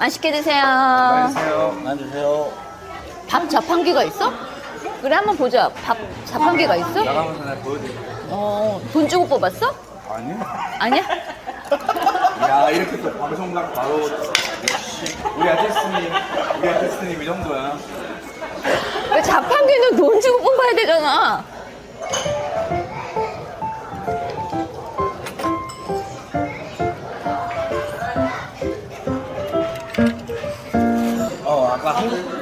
맛있게 드세요. 안녕하세요. 앉으세요. 밥 자판기가 있어? 그래 한번 보자. 밥 자판기가 있어? 나가면서 내가 보여드릴게요. 어, 돈 주고 뽑았어? 아니요. 아니야? 야, 이렇게 또 방송각 바로. 역시. 우리 아티스트님, 우리 아티스트님 이 정도야. 왜 자판기는 돈 주고 뽑아야 되잖아.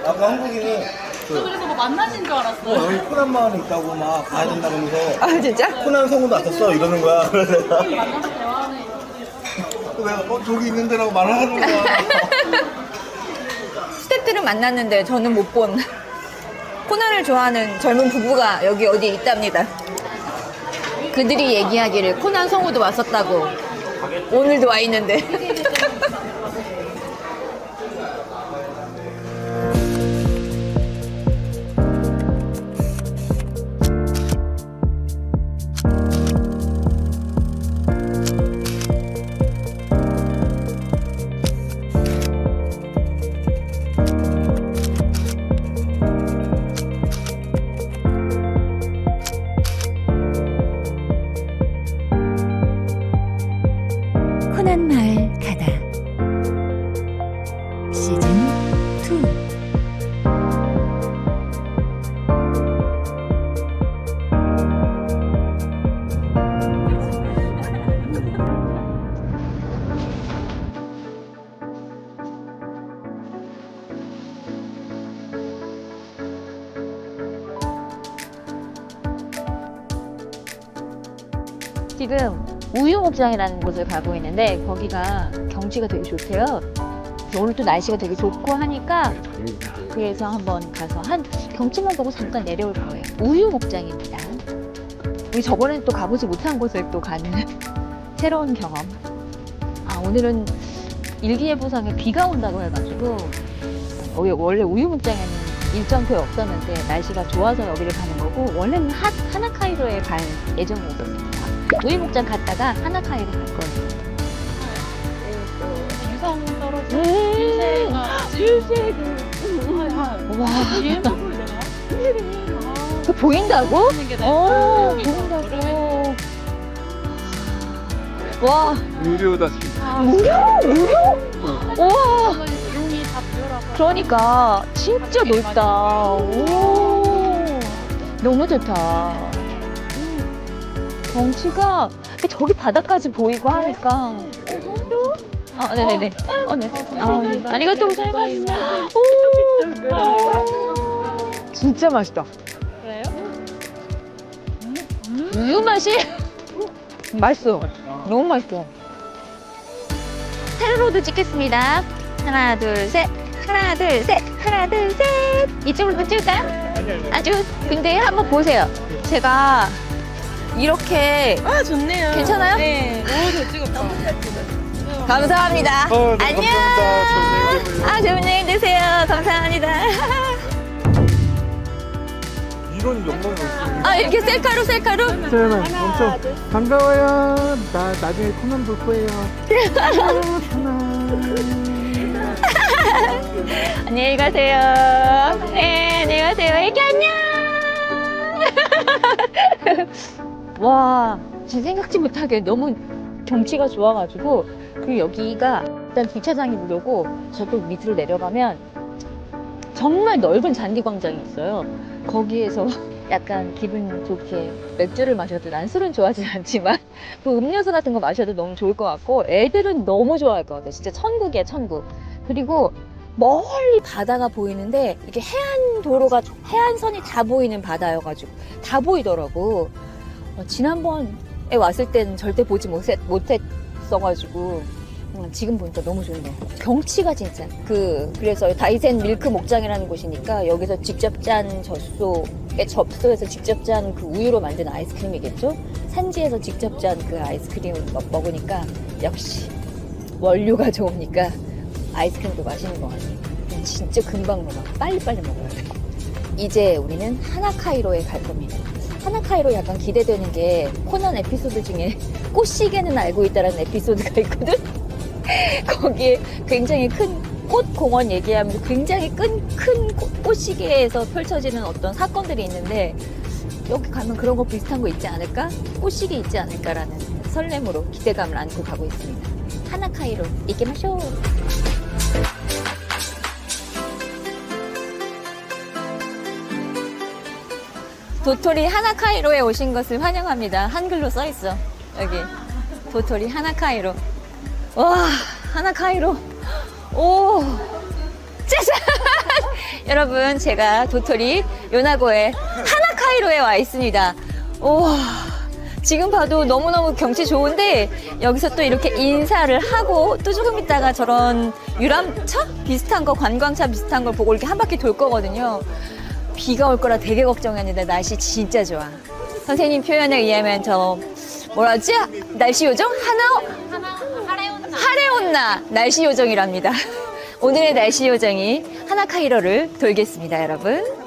아까 한국인이 그, 그래서 뭐 만나신 줄 알았어. 어, 여기 코난 마을에 있다고 막 가야 된다고 하면서 아 진짜? 코난 성우도 왔었어 이러는 거야. 그래서 내가 만나서 대화하는 내가 어 저기 있는 데라고 말하는 거야. 스태프들은 만났는데 저는 못 본 코난을 좋아하는 젊은 부부가 여기 어디에 있답니다. 그들이 얘기하기를 코난 성우도 왔었다고 오늘도 와 있는데 지금 우유 목장이라는 곳을 가고 있는데 거기가 경치가 되게 좋대요. 그래서 오늘 또 날씨가 되게 좋고 하니까 그래서 한번 가서 한 경치만 보고 잠깐 내려올 거예요. 우유 목장입니다. 우리 저번엔 또 가보지 못한 곳을 또 가는 새로운 경험. 아 오늘은 일기예보상에 비가 온다고 해가지고 여기 원래 우유 목장에는 일정표에 없었는데 날씨가 좋아서 여기를 가는 거고 원래는 하, 하나카이로에 갈 예정이었습니다. 우유목장 갔다가 하나카이로 갈 거예요. 유성 떨어져. 음, 줄새가 와, 뒤에 보이려나? 그 보인다고? 보이는 게 어, 나을 보인다고. 와, 무료다 지금. 무료? 무료? 와, 용이 다 비어라서. 그러니까 진짜 넓다. 오, 너무 좋다. 음, 경치가 저기 바다까지 보이고 하니까. 아, 네네네. 어, 네. 아, 네. 아리가또 고자이마스. 오, 진짜 맛있다. 그래요? 우유 맛이 맛있어. 너무 맛있어. 테러로드 찍겠습니다. 하나, 둘, 셋. 하나, 둘, 셋. 하나, 둘, 셋. 이쪽으로 찍을까요? 아주. 근데 한번 보세요. 제가 이렇게 아 좋네요. 괜찮아요? 네. 오잘 찍었다. 감사합니다. 어, 네, 안녕. 감사합니다. 좋은 아 좋은 여행 되세요. 감사합니다. 이런 영광이 없어요. 아 이렇게 셀카로 셀카로. 잠깐만 엄청 반가워요. 나 나중에 코난 볼 거예요. 안녕히 가세요. 네, 안녕히 가세요. 애기 안녕. 와, 진짜 생각지 못하게 너무 경치가 좋아가지고 그리고 여기가 일단 주차장이 무료고 저쪽 밑으로 내려가면 정말 넓은 잔디 광장이 있어요. 거기에서 약간 기분 좋게 맥주를 마셔도 난 술은 좋아하지 않지만 그 음료수 같은 거 마셔도 너무 좋을 것 같고 애들은 너무 좋아할 것 같아요. 진짜 천국이야 천국. 그리고 멀리 바다가 보이는데 이게 해안 도로가 해안선이 다 보이는 바다여가지고 다 보이더라고. 어, 지난번에 왔을 때는 절대 보지 못했, 못했어가지고 음, 지금 보니까 너무 좋네요. 경치가 진짜 그 그래서 다이센 밀크 목장이라는 곳이니까 여기서 직접 짠 젖소에 접소해서 직접 짠 그 우유로 만든 아이스크림이겠죠? 산지에서 직접 짠 그 아이스크림을 먹- 먹으니까 역시 원료가 좋으니까 아이스크림도 맛있는 것 같아요. 진짜 금방 먹어. 빨리빨리 먹어야 돼. 이제 우리는 하나카이로에 갈 겁니다. 하나카이로 약간 기대되는 게 코난 에피소드 중에 꽃시계는 알고 있다라는 에피소드가 있거든? 거기에 굉장히 큰 꽃 공원 얘기하면 굉장히 큰, 큰 꽃- 꽃시계에서 펼쳐지는 어떤 사건들이 있는데 여기 가면 그런 거 비슷한 거 있지 않을까? 꽃시계 있지 않을까라는 설렘으로 기대감을 안고 가고 있습니다. 하나카이로 이기마쇼. 도토리 하나카이로에 오신 것을 환영합니다. 한글로 써 있어. 여기. 도토리 하나카이로. 와, 하나카이로. 오. 짜잔! 여러분, 제가 도토리 요나고의 하나카이로에 와 있습니다. 와. 지금 봐도 너무너무 경치 좋은데 여기서 또 이렇게 인사를 하고 또 조금 있다가 저런 유람차 비슷한 거 관광차 비슷한 걸 보고 이렇게 한 바퀴 돌 거거든요. 비가 올 거라 되게 걱정했는데 날씨 진짜 좋아. 선생님 표현에 의하면 저 뭐라지? 날씨 요정? 하나 하레 온나 날씨 요정이랍니다. 오늘의 날씨 요정이 하나카이로를 돌겠습니다, 여러분.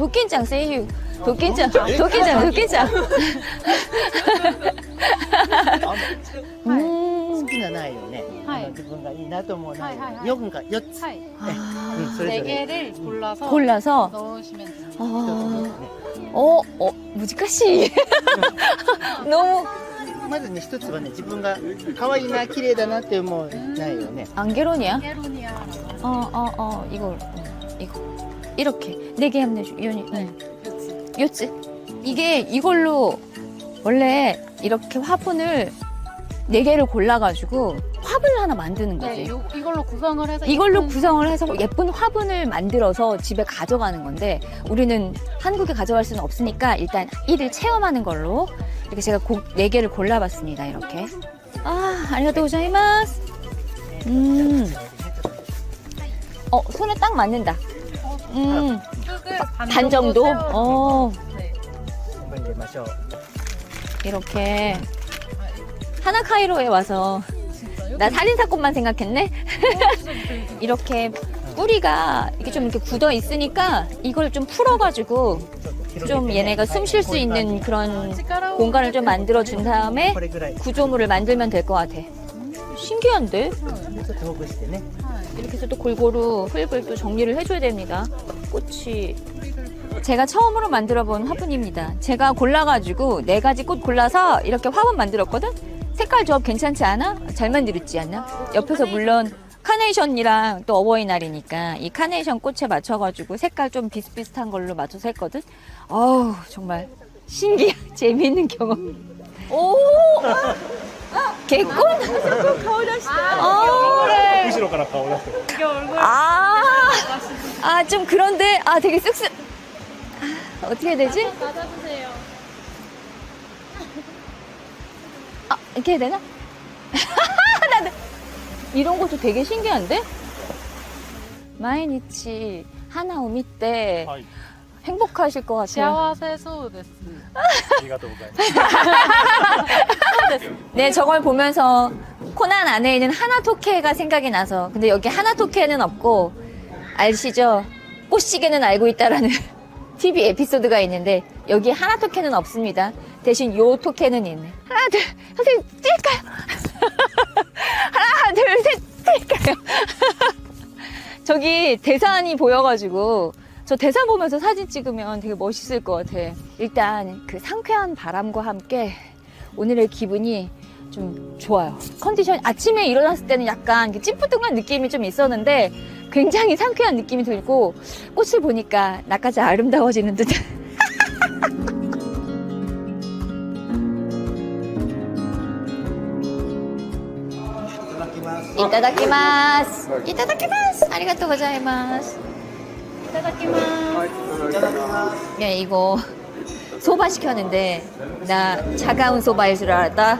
ああ、私はドッキンちゃん声優。ドッキンちゃん、ドッキンちゃん、ドッキンちゃん。うーん。好きなないよね、はいあの自分がいいなと思うないはいはいはい4が4つ、 차이. うん、それ 네 ぞれ 개를 골라서 골라서. 넣으시면 돼요. 一つずつ 아, ね 어, 어, 무지까시. 너무 まずね一つはね自分が可愛いな綺麗だなって思うないよね 안게론이야? 게로니아. 어, 어, 어, 이거, 음, 이거. 이렇게. 네 개 하면 되죠, 연이. 네. 요츠. 이게 이걸로 원래 이렇게 화분을 네 개를 골라가지고 화분을 하나 만드는 거지. 네, 요, 이걸로 구성을 해서 이걸로 예쁜 구성을 해서 예쁜 화분을 만들어서 집에 가져가는 건데 우리는 한국에 가져갈 수는 없으니까 일단 이를 체험하는 걸로 이렇게 제가 곡 4개를 골라봤습니다. 이렇게. 아, 아리가또 고자이마스. 음. 어, 손에 딱 맞는다. 음반 정도. 어, 네. 마셔. 이렇게. 하나카이로에 와서. 나 살인사건만 생각했네? 이렇게 뿌리가 이렇게 좀 이렇게 굳어 있으니까 이걸 좀 풀어가지고 좀 얘네가 숨 쉴 수 있는 그런 공간을 좀 만들어 준 다음에 구조물을 만들면 될 것 같아. 신기한데? っとほぐしてね 이렇게 해서 또 골고루 흙을 또 정리를 해줘야 됩니다. 꽃이. 제가 처음으로 만들어 본 화분입니다. 제가 골라가지고 네 가지 꽃 골라서 이렇게 화분 만들었거든? 색깔 조합 괜찮지 않아? 잘 만들었지 않나? 옆에서 물론 카네이션이랑 또 어버이날이니까 이 카네이션 꽃에 맞춰가지고 색깔 좀 비슷비슷한 걸로 맞춰서 했거든? 어우, 정말 신기한, 재미있는 경험. 오! 개콘? 아, 후시로 가라 다 올랐어. 아, 아, 좀 그런데, 아, 되게 쑥쑥. 아, 어떻게 해야 되지? 아, 맞아주세요. 아, 이렇게 해야 되나? 나, 나- 이런 것도 되게 신기한데? 마이니치 하나오미 때, 하이. 행복하실 것 같아요. 幸せそうです。ありがとうございます。 네, 저걸 보면서 코난 안에 있는 하나토케가 생각이 나서. 근데 여기 하나토케는 없고, 아시죠? 꽃시계는 알고 있다라는 TV 에피소드가 있는데, 여기 하나토케는 없습니다. 대신 요 토케는 있네. 하나, 둘, 선생님, 뛸까요? 하나, 둘, 셋, 뛸까요? 저기 대산이 보여가지고, 저 대산 보면서 사진 찍으면 되게 멋있을 것 같아. 일단 그 상쾌한 바람과 함께 오늘의 기분이 좀 좋아요. 컨디션 아침에 일어났을 때는 약간 그 찌뿌둥한 느낌이 좀 있었는데 굉장히 상쾌한 느낌이 들고 꽃을 보니까 나까지 아름다워지는 듯. 이따다키마스. 이따다키마스. 아리가또 고자이마스. 야 이거 소바 시켰는데 나 차가운 소바일 줄 알았다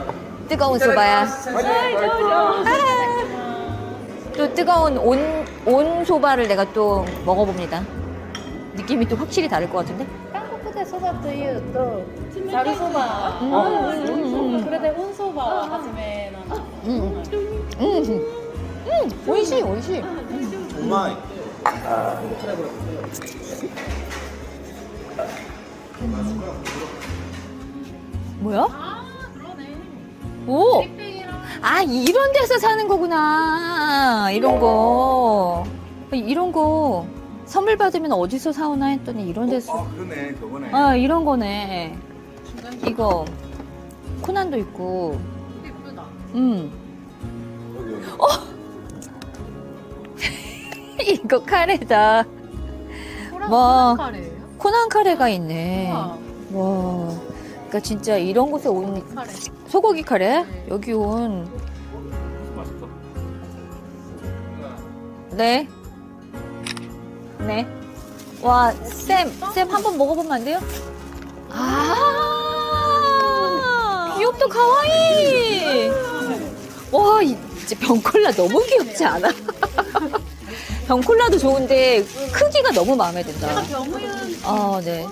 뜨거운 소바야 아, 또 뜨거운 온, 온 소바를 내가 또 먹어봅니다 느낌이 또 확실히 다를 것 같은데 韓国でそばというとざるそばそれで温そばは初めなんです 음, 음, 음, 오이시 오이시 うまい 뭐야? 오! 아, 이런 데서 사는 거구나. 이런 거. 이런 거. 선물 받으면 어디서 사오나 했더니 이런 데서. 아 그러네 저거네 아, 이런 거네. 이거. 코난도 있고. 예쁘다 음. 여기, 여기. 이거 카레다. 호랑 와. 호랑 카레예요? 코난 카레가 있네. 우와. 와. 그러니까 진짜 이런 곳에 온 카레. 소고기 카레? 네. 여기 온 맛있어. 네. 네. 와, 쌤, 쌤 한 번 먹어보면 안 돼요? 아, 아. 귀엽다, 가와이! 네. 와, 이 진짜 병콜라 너무 귀엽지 않아? 병콜라도 좋은데 크기가 너무 마음에 든다. 아, 네.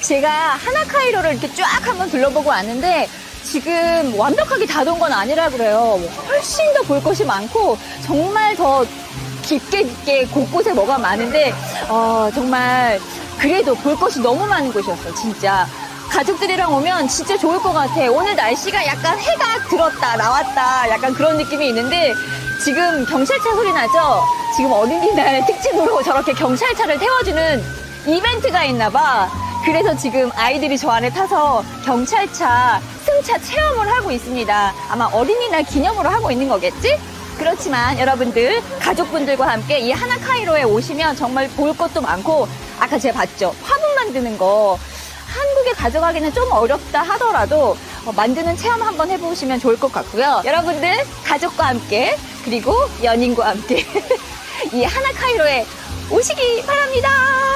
제가 하나카이로를 이렇게 쫙 한번 둘러보고 왔는데 지금 완벽하게 다 돈 건 아니라 그래요. 훨씬 더 볼 것이 많고 정말 더 깊게 깊게 곳곳에 뭐가 많은데 어, 정말 그래도 볼 것이 너무 많은 곳이었어 진짜. 가족들이랑 오면 진짜 좋을 것 같아. 오늘 날씨가 약간 해가 들었다 나왔다 약간 그런 느낌이 있는데 지금 경찰차 소리 나죠? 지금 어린이날 특집으로 저렇게 경찰차를 태워주는 이벤트가 있나 봐. 그래서 지금 아이들이 저 안에 타서 경찰차 승차 체험을 하고 있습니다. 아마 어린이날 기념으로 하고 있는 거겠지? 그렇지만 여러분들 가족분들과 함께 이 하나카이로에 오시면 정말 볼 것도 많고 아까 제가 봤죠 화분 만드는 거 한국에 가져가기는 좀 어렵다 하더라도 어, 만드는 체험 한번 해보시면 좋을 것 같고요 여러분들 가족과 함께 그리고 연인과 함께 이 하나카이로에 오시기 바랍니다.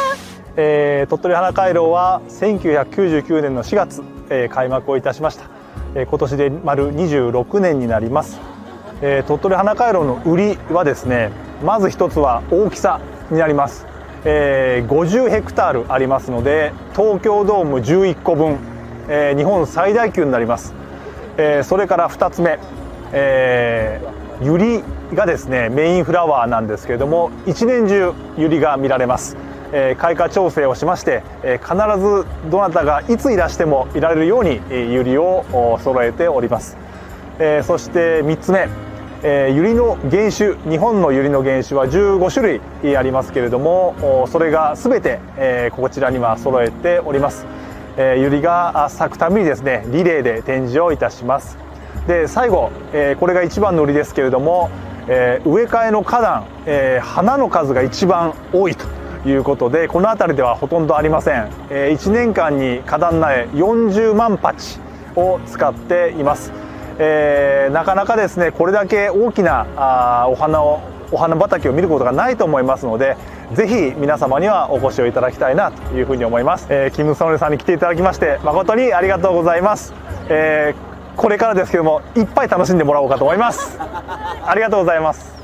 えー鳥取花回廊は1999年の4月、えー開幕をいたしました、えー今年で丸26年になります、えー鳥取花回廊の売りはですねまず一つは大きさになります、えー50ヘクタールありますので東京ドーム11個分、えー日本最大級になります、えーそれから2つ目、えー、ユリがですねメインフラワーなんですけれども一年中ユリが見られます、えー開花調整をしまして、えー必ずどなたがいついらしてもいられるようにえーユリをお揃えております、えーそして3つ目、えー、ユリの原種日本のユリの原種は15種類ありますけれどもそれが全て、えーこちらには揃えております、えー、ユリが咲くたびにですねリレーで展示をいたします。で最後、えーこれが一番の売りですけれども、えー植え替えの花壇、えー花の数が一番多いと。いうことでこの辺りではほとんどありません、え1年間に花壇苗40万鉢を使っています、えーなかなかですねこれだけ大きなあお花をお花畑を見ることがないと思いますのでぜひ皆様にはお越しをいただきたいなというふうに思います、えーキム・ソンルさんに来ていただきまして誠にありがとうございます、えーこれからですけどもいっぱい楽しんでもらおうかと思います。ありがとうございます。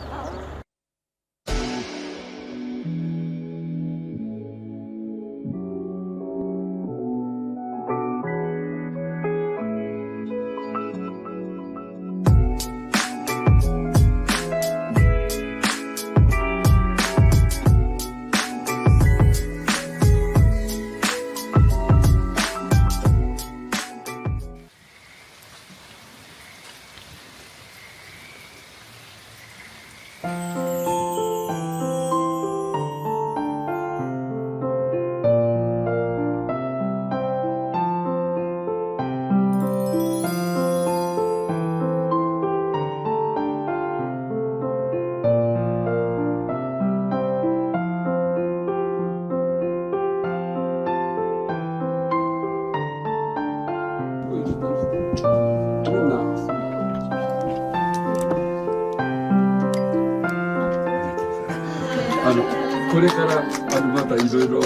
일요일로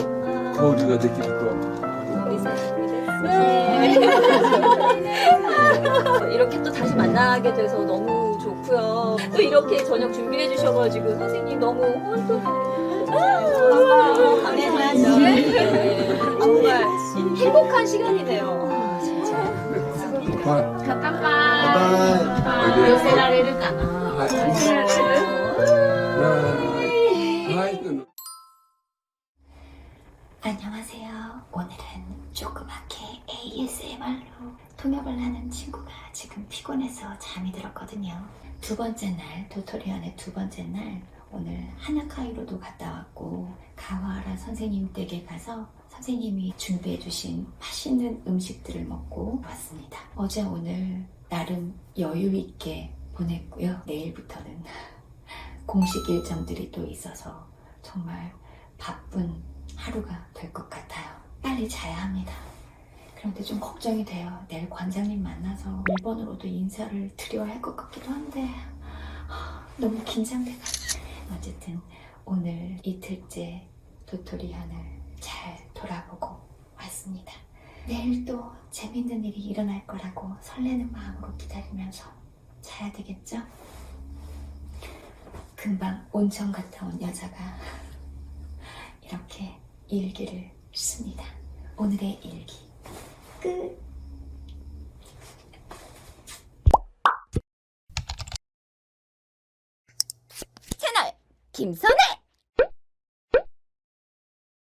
거리가 되기도 하고 이렇게 또 다시 만나게 돼서 너무 좋고요. 또 이렇게 저녁 준비해 주셔가지고 선생님 너무 홀또 감사하죠. 정말 행복한 시간이네요. 아, 잠깐만. 잠깐만. 요새 나를 까나. 요새 나를. 오늘은 조그맣게 ASMR로 통역을 하는 친구가 지금 피곤해서 잠이 들었거든요. 두 번째 날, 도토리안의 두 번째 날, 오늘 하나카이로도 갔다 왔고, 가와라 선생님 댁에 가서 선생님이 준비해주신 맛있는 음식들을 먹고 왔습니다. 어제 오늘 나름 여유있게 보냈고요. 내일부터는 공식 일정들이 또 있어서 정말 바쁜 하루가 될 것 같아요. 빨리 자야 합니다. 그런데 좀 걱정이 돼요. 내일 관장님 만나서 일본어로도 인사를 드려야 할 것 같기도 한데 하, 너무 긴장돼가지고 어쨌든 오늘 이틀째 도토리안을 잘 돌아보고 왔습니다. 내일 또 재밌는 일이 일어날 거라고 설레는 마음으로 기다리면서 자야 되겠죠? 금방 온천 갔다 온 여자가 이렇게 일기를 씁니다. 오늘의 일기 끝. 채널 김선혜